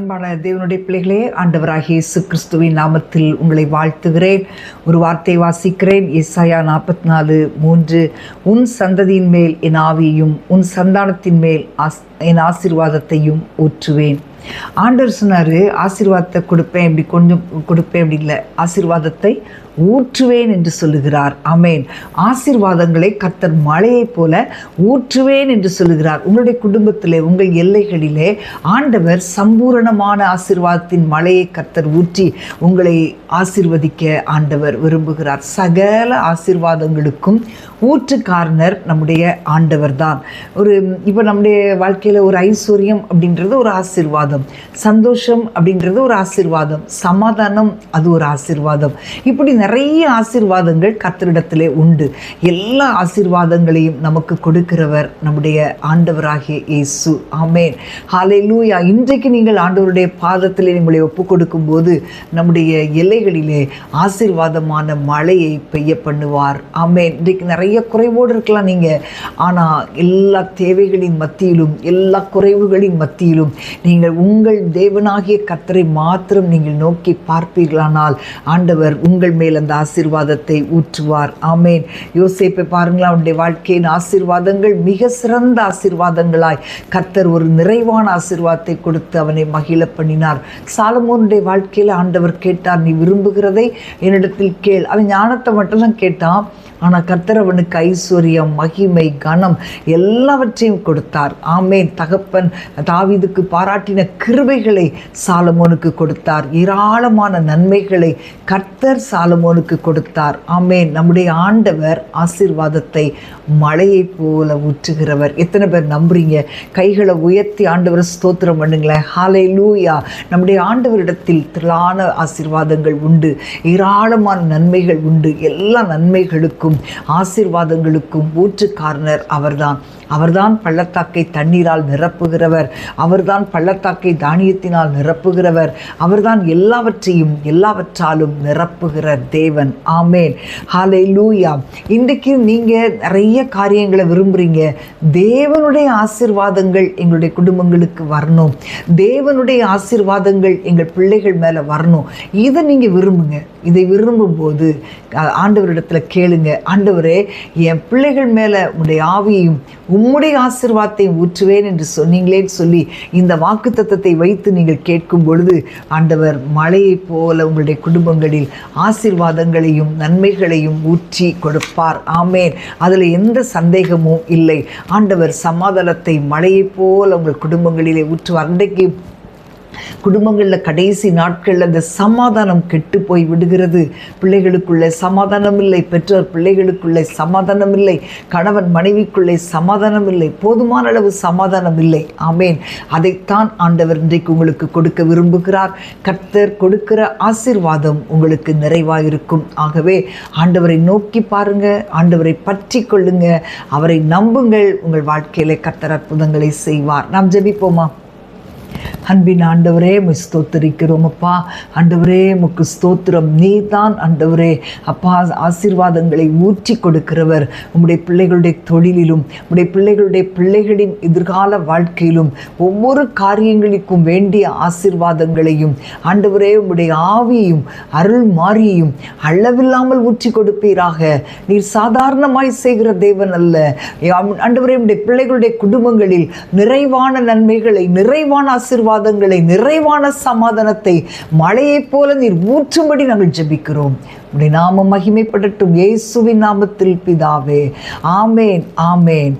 அன்பான தேவனுடைய பிள்ளைகளே ஆண்டவராகிய இயேசு கிறிஸ்துவின் நாமத்தில் உங்களை வாழ்த்துகிறேன். ஒரு வார்த்தை வாசிக்கிறேன். இசாயா நாற்பத்தி நாலு மூன்று உன் சந்ததியின் மேல் என் ஆவியையும் உன் சந்தானத்தின் மேல் ஆஸ் என் ஆசீர்வாதத்தையும் ஊற்றுவேன். ஆண்டவர் சொன்னார் ஆசீர்வாதத்தை கொடுப்பேன். இப்படி கொஞ்சம் கொடுப்பேன் அப்படி இல்லை. ஆசீர்வாதத்தை ஊற்றுவேன் என்று சொல்லுகிறார். அமேன் ஆசீர்வாதங்களை கர்த்தர் மழையைப் போல ஊற்றுவேன் என்று சொல்லுகிறார். உங்களுடைய குடும்பத்திலே உங்கள் எல்லைகளிலே ஆண்டவர் சம்பூரணமான ஆசிர்வாதத்தின் மழையை கர்த்தர் ஊற்றி உங்களை ஆசீர்வதிக்க ஆண்டவர் விரும்புகிறார். சகல ஆசிர்வாதங்களுக்கும் ஊற்றுக்காரனர் நம்முடைய ஆண்டவர் தான் ஒரு இப்போ நம்முடைய வாழ்க்கையில் ஒரு ஐஸ்வர்யம் அப்படின்றது ஒரு ஆசிர்வாதம். சந்தோஷம் அப்படின்றது ஒரு ஆசீர்வாதம். சமாதானம் அது ஒரு ஆசீர்வாதம். இப்படி நிறைய நிறைய ஆசீர்வாதங்கள் கத்தரிடத்திலே உண்டு. எல்லா ஆசீர்வாதங்களையும் நமக்கு கொடுக்கிறவர் நம்முடைய ஆண்டவராகிய இயேசு. ஆமேன். ஹாலே லூயா இன்றைக்கு நீங்கள் ஆண்டவருடைய பாதத்திலே உங்களை ஒப்பு கொடுக்கும்போது நம்முடைய எல்லைகளிலே ஆசீர்வாதமான மழையை பெய்ய பண்ணுவார். ஆமேன். இன்றைக்கு நிறைய குறைவோடு இருக்கலாம் நீங்கள் ஆனால் எல்லா தேவைகளின் மத்தியிலும் எல்லா குறைவுகளின் மத்தியிலும் நீங்கள் உங்கள் தேவனாகிய கத்தரை மாத்திரம் நீங்கள் நோக்கி பார்ப்பீர்களானால் ஆண்டவர் உங்கள் மேல் அந்த ஆசீர்வாதத்தை ஊற்றுவார். ஆமேன். யோசேப்பை பாருங்களா அவனுடைய வாழ்க்கையின் ஆசீர்வாதங்கள் மிக சிறந்த ஆசீர்வாதங்களாய் கத்தர் ஒரு நிறைவான ஆசீர்வாதத்தை கொடுத்து அவனை மகிழ பண்ணினார். சாலமோனுடைய வாழ்க்கையில் ஆண்டவர் கேட்டார் நீ விரும்புகிறதை என்னிடத்தில் கேள். அவன் ஞானத்தை மட்டும்தான் கேட்டான். ஆனால் கர்த்தர் அவனுக்கு ஐஸ்வர்யம் மகிமை கனம் எல்லாவற்றையும் கொடுத்தார். ஆமேன். தகப்பன் தாவீதுக்கு பாராட்டின கிருபைகளை சாலமோனுக்கு கொடுத்தார். ஏராளமான நன்மைகளை கர்த்தர் சாலமோனுக்கு கொடுத்தார். ஆமேன். நம்முடைய ஆண்டவர் ஆசீர்வாதத்தை மழையை போல ஊற்றுகிறவர். எத்தனை பேர் நம்புறீங்க? கைகளை உயர்த்தி ஆண்டவர் ஸ்தோத்திரம் பண்ணுங்களேன். ஹாலை லூயா நம்முடைய ஆண்டவரிடத்தில் திரளான ஆசீர்வாதங்கள் உண்டு. ஏராளமான நன்மைகள் உண்டு. எல்லா நன்மைகளுக்கும் ஆசீர்வாதங்களுக்கும் ஊற்றுக்காரனர் அவர்தான். அவர்தான் பள்ளத்தாக்கை தண்ணீரால் நிரப்புகிறவர். அவர்தான் பள்ளத்தாக்கை தானியத்தினால் நிரப்புகிறவர். அவர்தான் எல்லாவற்றையும் எல்லாவற்றாலும் நிரப்புகிற தேவன். ஆமேன். ஹாலே லூயா இன்றைக்கு நீங்கள் நிறைய காரியங்களை விரும்புகிறீங்க தேவனுடைய ஆசீர்வாதங்கள் எங்களுடைய குடும்பங்களுக்கு வரணும். தேவனுடைய ஆசீர்வாதங்கள் எங்கள் பிள்ளைகள் மேலே வரணும். இதை நீங்கள் விரும்புங்க. இதை விரும்பும்போது ஆண்டவரிடத்தில் கேளுங்க. ஆண்டவரே என் பிள்ளைகள் மேலே உடைய ஆவியையும் உம்முடைய ஆசிர்வாதத்தையும் ஊற்றுவேன் என்று சொன்னீங்களேன்னு சொல்லி இந்த வாக்கு தத்தத்தை வைத்து நீங்கள் கேட்கும் பொழுது ஆண்டவர் மழையைப் போல உங்களுடைய குடும்பங்களில் ஆசீர்வாதங்களையும் நன்மைகளையும் ஊற்றி கொடுப்பார். ஆமேன். அதில் எந்த சந்தேகமும் இல்லை. ஆண்டவர் சமாதானத்தை மழையைப் போல் உங்கள் குடும்பங்களிலே ஊற்றுவார். அன்றைக்கு குடும்பங்களில் கடைசி நாட்களில் அந்த சமாதானம் கெட்டு போய் விடுகிறது. பிள்ளைகளுக்குள்ளே சமாதானம் இல்லை பெற்றோர் பிள்ளைகளுக்குள்ளே சமாதானம் இல்லை கணவன் மனைவிக்குள்ளே சமாதானம் இல்லை போதுமான அளவு சமாதானம் இல்லை ஆமேன். அதைத்தான் ஆண்டவர் இன்றைக்கு உங்களுக்கு கொடுக்க விரும்புகிறார். கர்த்தர் கொடுக்கிற ஆசிர்வாதம் உங்களுக்கு நிறைவாக இருக்கும் ஆகவே ஆண்டவரை நோக்கி பாருங்க ஆண்டவரை பற்றி கொள்ளுங்க. அவரை நம்புங்கள். உங்கள் வாழ்க்கையிலே கர்த்தர் அற்புதங்களை செய்வார். நாம் ஜெபிப்போமா? அன்பின் ஆண்டவரே மு ஸ்தோத்தரிக்கிறோம் அப்பா. ஆண்டவரே முக்கு ஸ்தோத்திரம். நீ தான் ஆண்டவரே. அப்பா ஆசீர்வாதங்களை ஊற்றி கொடுக்கிறவர். உம்முடைய பிள்ளைகளுடைய தொழிலிலும் உம்முடைய பிள்ளைகளுடைய பிள்ளைகளின் எதிர்கால வாழ்க்கையிலும் ஒவ்வொரு காரியங்களுக்கும் வேண்டிய ஆசீர்வாதங்களையும் ஆண்டவரே உம்முடைய ஆவியையும் அருள் மாறியையும் அளவில்லாமல் ஊற்றி கொடுப்பீராக. நீர் சாதாரணமாய் செய்கிற தேவன் அல்ல. ஆண்டவரே உடைய பிள்ளைகளுடைய குடும்பங்களில் நிறைவான நன்மைகளை நிறைவான ஆசீர்வாதங்களை நிறைவான சமாதானத்தை மழையைப் போல நீர் ஊற்றும்படி நாங்கள் ஜெபிக்கிறோம். உடைய நாமம் மகிமைப்படட்டும். இயேசுவின் நாமத்தில் பிதாவே. ஆமேன் ஆமேன்.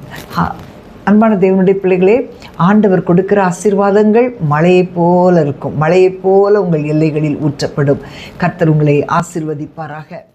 அன்பான தேவனுடைய பிள்ளைகளே ஆண்டவர் கொடுக்கிற ஆசீர்வாதங்கள் மழையைப் போல இருக்கும். மழையைப் போல உங்கள் எல்லைகளில் ஊற்றப்படும். கர்த்தர் உங்களை ஆசிர்வதிப்பாராக.